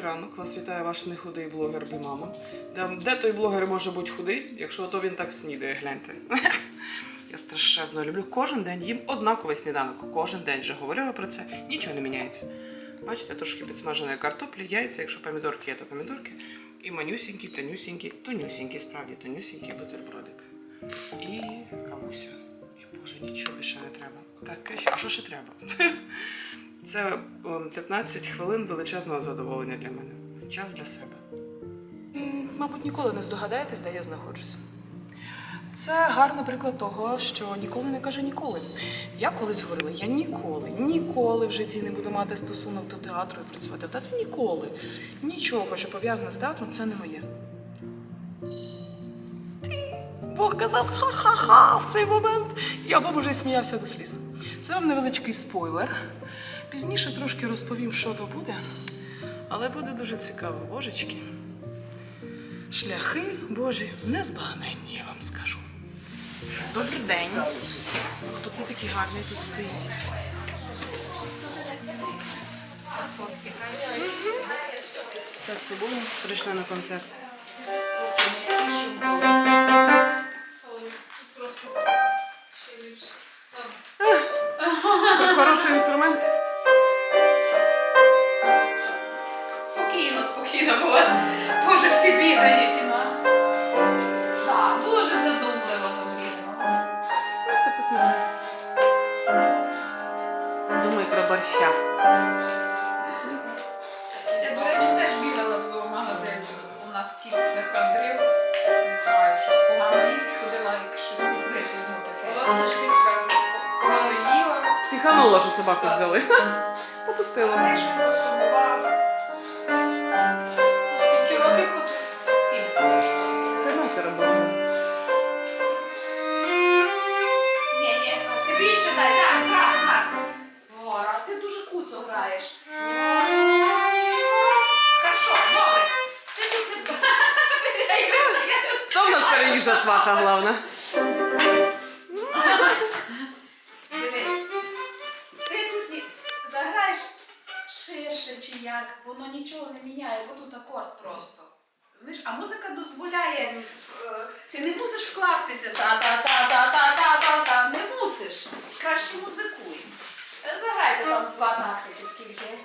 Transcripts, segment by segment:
Добрий ранок, вас вітає ваш нехудий блогер Бімама. Де, де той блогер може бути худий, якщо то він так снідає, гляньте. Я страшенно люблю. Кожен день їм однаковий сніданок. Кожен день вже говорила про це, нічого не міняється. Бачите, трошки підсмаженої картоплі, яйця, якщо помідорки є, то помідорки. І манюсінькі, тонюсінькі, тонюсінькі, справді тонюсінький бутербродик. І кавуся. І боже, нічого більше не треба. Так, а що ще треба? Це ем, 15 хвилин величезного задоволення для мене. Час для себе. Мабуть, ніколи не здогадаєтесь, де я знаходжусь. Це гарний приклад того, що ніколи не каже ніколи. Я колись говорила, я ніколи, ніколи в житті не буду мати стосунок до театру і працювати в театрі. Ніколи. Нічого, що пов'язане з театром, це не моє. Ти Бог казав ха-ха-ха в цей момент. Я б уже сміявся до сліз. Це вам невеличкий спойлер. Пізніше трошки розповім, що то буде, але буде дуже цікаво, божечки. Шляхи Божі незбагненні, я вам скажу. Добрий день. Хто це такий гарний тут стоїть? Це з собою прийшла на концерт. Хороший інструмент. Спокійно, спокійно, бо дуже всі бігають. ну. Так, дуже задумливо задумливо. Просто посміхайся. Думай про борща. Я, до речі, теж бігала в зоомагазин. У нас кіт захандрив. Не знаю, щось погано їсть, ходила як щось купити йому таке. Вона Сашкицька погано їла. Психанула, що собаку взяли. Попустила. Цей щось засумував. В сваха, головна? Дивись, ти заграєш ширше чи як, воно нічого не міняє, бо тут акорд просто. Розумієш? А музика дозволяє, е, ти не мусиш вкластися та-та-та-та-та-та-та-та, не мусиш. Краще музикуй. Заграйте там два такти чи скільки.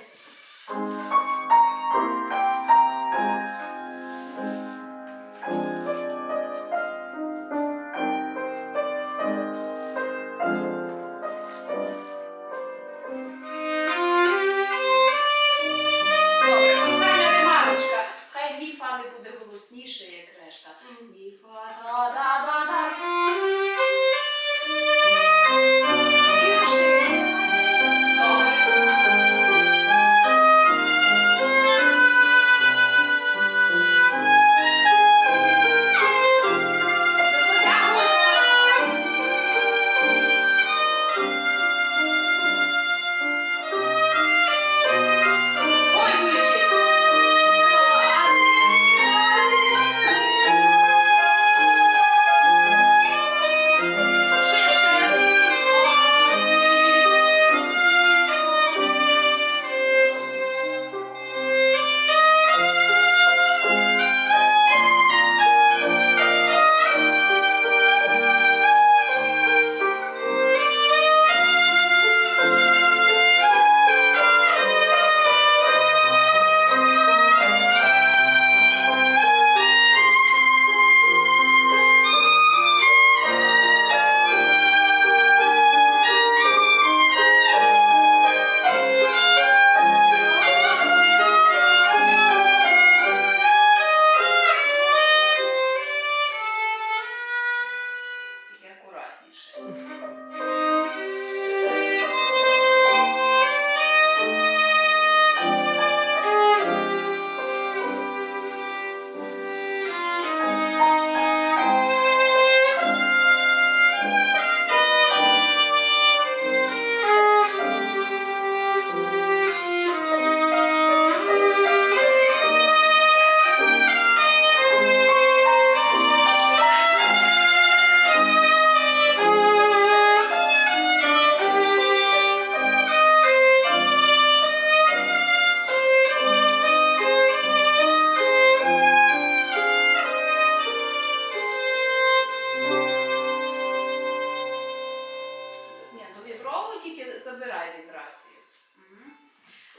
Вібрацію.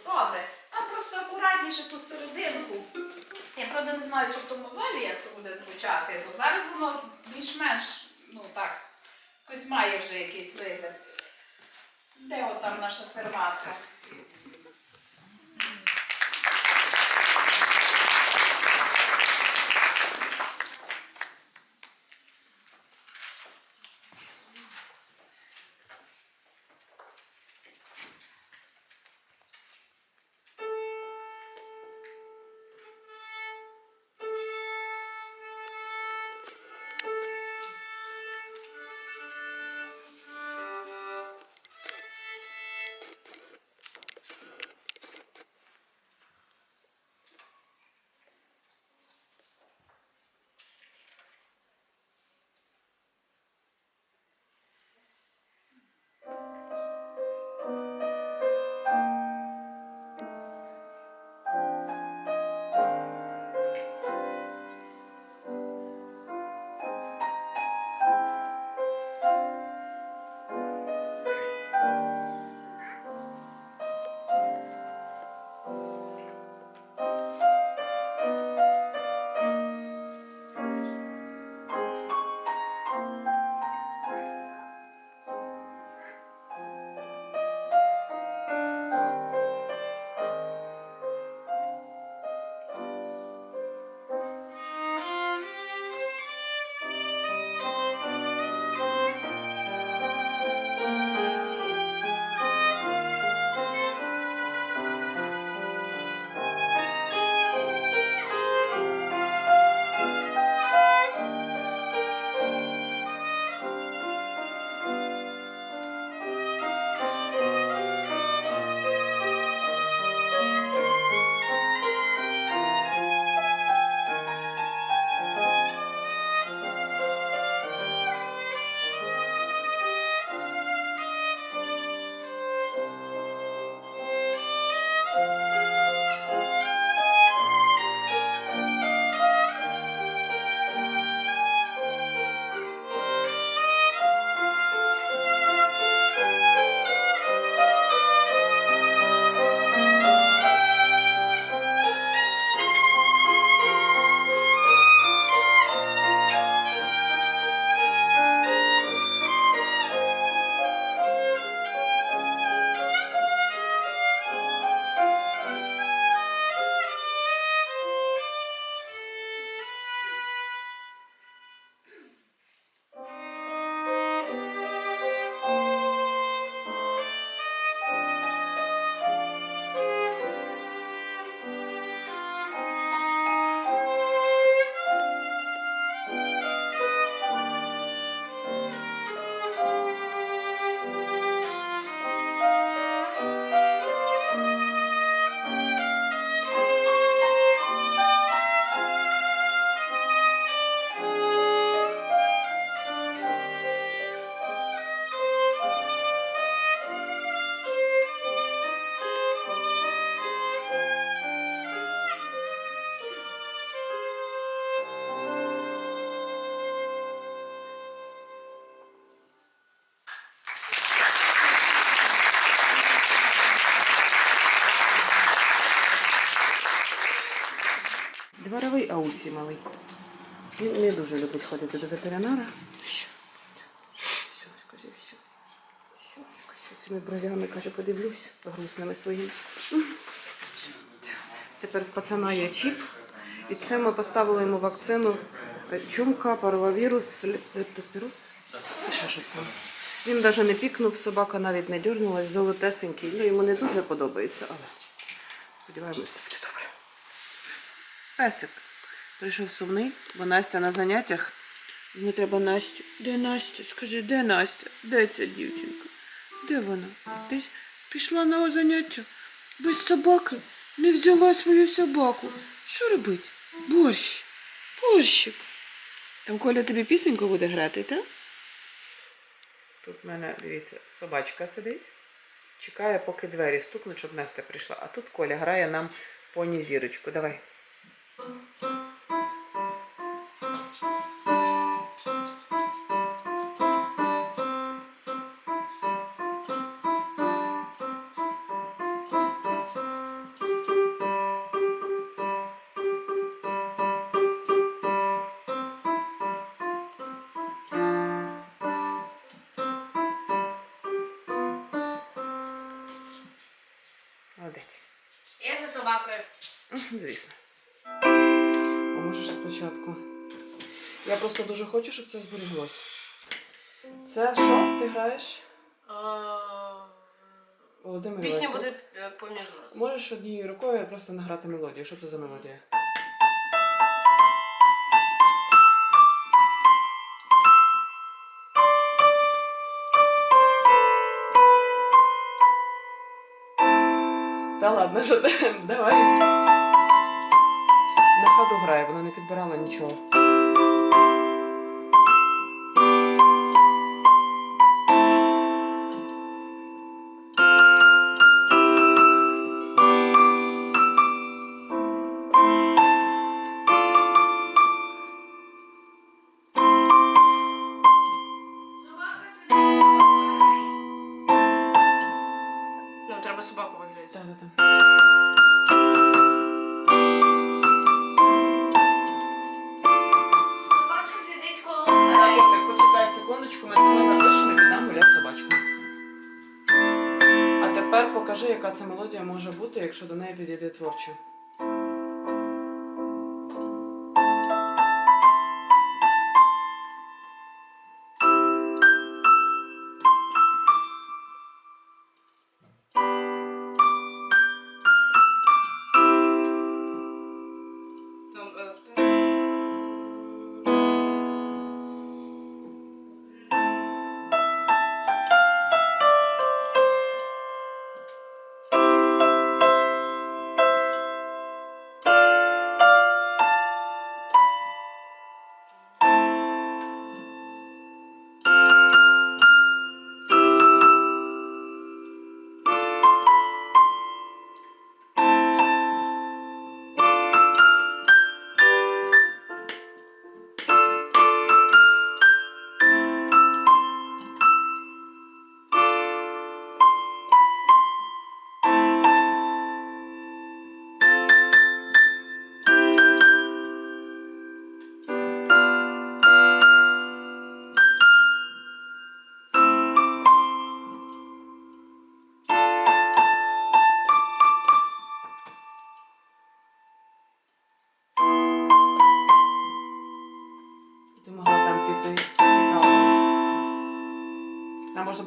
Добре. Там просто акуратніше ту серединку. Я правда не знаю, чи в тому залі як це буде звучати, бо зараз воно більш-менш, ну так, якось має вже якийсь вигляд. Де отам наша ферматка? Дворовий малий. Він не дуже любить ходити до ветеринара. Все, скажи, все. Все, якось цими бровями, каже, подивлюсь, грустними своїми. Тепер в пацана є чіп. І це ми поставили йому вакцину е, чумка, паровавірус, лептоспіроз і ще щось там. Він навіть не пікнув, собака навіть не дернулась, золотесенький. Ну, йому не дуже подобається, але сподіваємося, все буде добре. Песик прийшов сумний, бо Настя на заняттях. Йому треба Настю. Де Настя? Скажи, де Настя? Де ця дівчинка? Де вона? Десь пішла на заняття. Без собаки не взяла свою собаку. Що робить? Борщ. Борщик. Там Коля тобі пісеньку буде грати, так? Тут в мене, дивіться, собачка сидить. Чекає, поки двері стукнуть, щоб Настя прийшла. А тут Коля грає нам поні зірочку. Давай. Я за собакою. Мгм, Звісно. А можеш спочатку. Я просто дуже хочу, щоб це зберіглось. Це що ти граєш? Володимир Пісня буде е, поміж нас. Можеш однією рукою просто награти мелодію. Що це за мелодія? Ладно, що? Давай. На ходу грає, вона не підбирала нічого. Покажи, яка це мелодія може бути, якщо до неї підійде творче.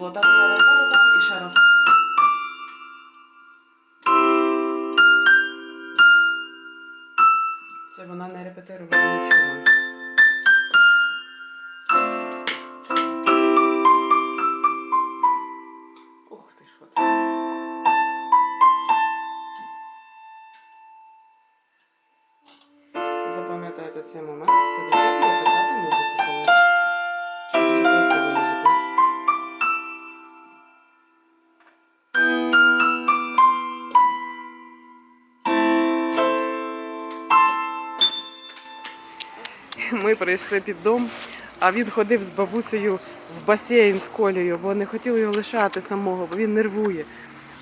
Було та та та та та і ще раз. Це вона не репетирувала нічого. Ух ти ж от. Запам'ятайте цей момент. Це дитя Прийшли під дом, а він ходив з бабусею в басейн з колею, бо не хотіли його лишати самого, бо він нервує.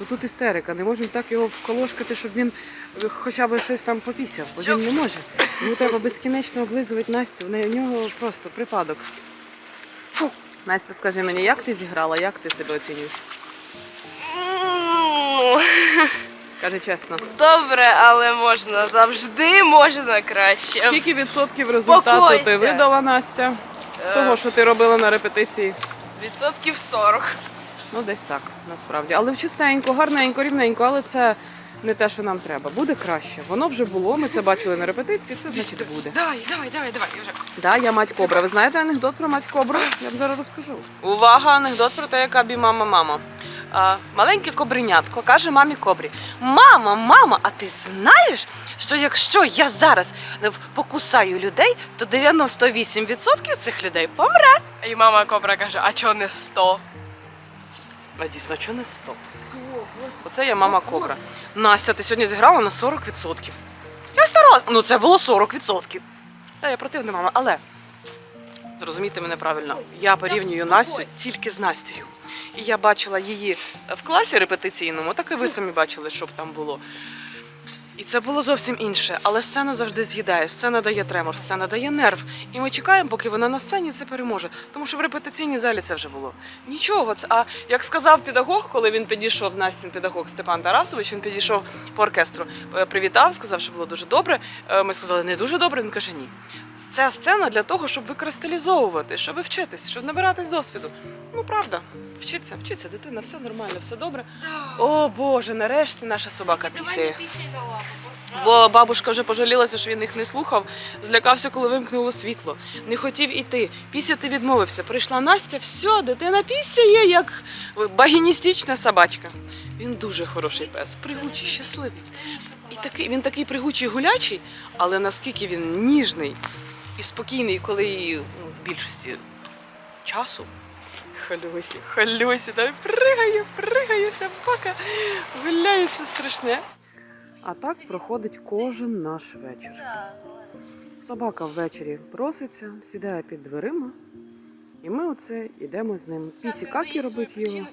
Ну тут істерика, не можемо так його вколошкати, щоб він е, хоча б щось там попісяв, бо він не може. Йому треба безкінечно облизувати Настю, в нього просто припадок. Фу. Настя, скажи мені, як ти зіграла, як ти себе оцінюєш? Кажи чесно. Добре, але можна завжди можна краще. Скільки відсотків результату ти видала, Настя? З Е. того, що ти робила на репетиції? Відсотків 40. Ну, десь так, насправді. Але чистенько, гарненько, рівненько, але це не те, що нам треба. Буде краще. Воно вже було, ми це бачили на репетиції, це значить буде. Давай, давай, давай, давай. Вже. Да, я мать кобра. Ви знаєте анекдот про мать кобру? Я вам зараз розкажу. Увага, анекдот про те, яка бі мама мама. Маленьке кобринятко каже мамі кобрі: Мама, мама, а ти знаєш, що якщо я зараз покусаю людей, то 98% цих людей помре. І мама кобра каже, а чого не 100? А дійсно, а чого не 100? Оце я мама кобра. Настя, ти сьогодні зіграла на 40%. Я старалась. Ну це було 40%. Та я противна мама, але зрозумійте мене правильно. Я порівнюю Настю тільки з Настю. І я бачила її в класі репетиційному, так і ви самі бачили, що б там було. Це було зовсім інше. Але сцена завжди з'їдає, сцена дає тремор, сцена дає нерв. І ми чекаємо, поки вона на сцені це переможе. Тому що в репетиційній залі це вже було. Нічого. Це, а як сказав педагог, коли він підійшов, Настін педагог Степан Тарасович, він підійшов по оркестру, е, привітав, сказав, що було дуже добре. Е, Ми сказали, не дуже добре. Він каже, ні. Ця сцена для того, щоб викристалізовувати, щоб вчитись, щоб набиратись досвіду. Ну, правда, вчиться, вчиться, дитина, все нормально, все добре. О Боже, нарешті наша собака пісяє. Бо бабушка вже пожалілася, що він їх не слухав, злякався, коли вимкнуло світло. Не хотів іти. Пісяти відмовився. Прийшла Настя, все, дитина пісяє, як багіністична собачка. Він дуже хороший пес, пригучий, щасливий. І такий, він такий пригучий гулячий, але наскільки він ніжний і спокійний, коли ну, в більшості часу. Халюсі, халюсі, дай пригає, пригає собака, гуляється страшне. А так проходить кожен наш вечір. Собака ввечері проситься, сідає під дверима, і ми оце йдемо з ним. Пісі какі робить його.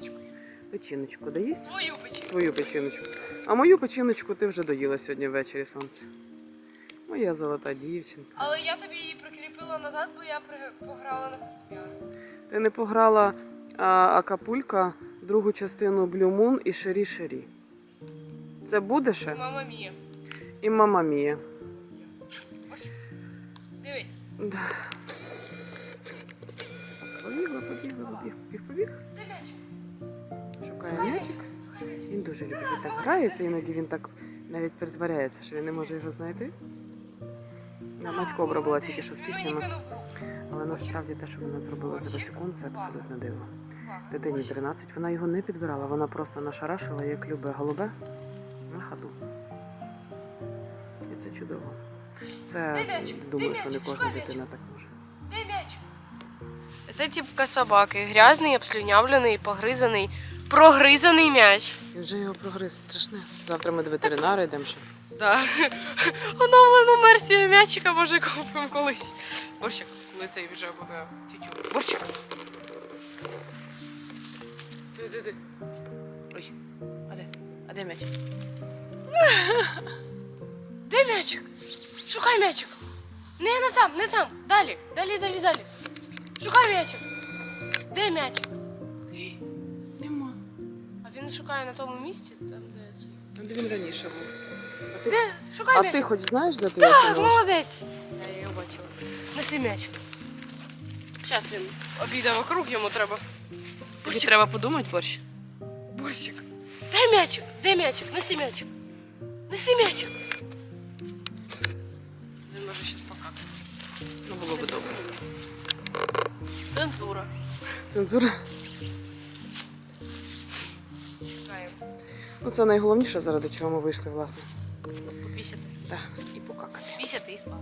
Печіночку доїсть? Свою печінку. Свою печіночку. А мою печіночку ти вже доїла сьогодні ввечері сонце. Моя золота дівчинка. Але я тобі її прикріпила назад, бо я пограла на фортепіано. Ти не пограла а, Акапулька, другу частину Blue Moon і Шері Шері. Це буде ще? Мама мія. І мама Мія. Дивись. Да. Побігла, побігла, побіг, побіг, побіг. Шукає м'ячик. Він дуже любить. Він так грається, іноді він так навіть притворяється, що він не може його знайти. А Мать кобра була тільки що з піснями. Але насправді те, що вона зробила за секунд, це абсолютно дивно. Дитині 13, вона його не підбирала, вона просто нашарашила, як любе голубе, на ходу. І це чудово. Це думаю, що не кожна дитина так може. Це типка собаки. Грязний, обслюнявлений, погризаний, прогризаний м'яч. Він же його прогриз страшне. Завтра ми до ветеринара йдемо ще. Да. Оновлену версію м'ячика може купимо колись. Борщик, коли цей вже буде тютю. Борщик. Ти-ти-ти. Ой, а де? А де м'яч? Де м'ячик? Шукай м'ячик. Не, не там, не там. Далі, далі, далі, далі. Шукай м'ячик. Де м'ячик? Нема. А він шукає на тому місці, там де цей. А Де він раніше був? А ти, Де? Шукай а м'ячик. ти хоч знаєш, де ти його Так, кинула? молодець. Я її бачила. Неси м'ячик. Зараз він обійде вокруг, йому треба. Тобі треба подумати, борщ. Борщик. Дай м'ячик, дай м'ячик, неси м'ячик. Неси м'ячик. Він може щас покакати. Ну було би добре. Цензура. Цензура. Чекаємо. Ну це найголовніше, заради чого ми вийшли, власне. Попісяти. Так, і покакати. Пісяти і спати.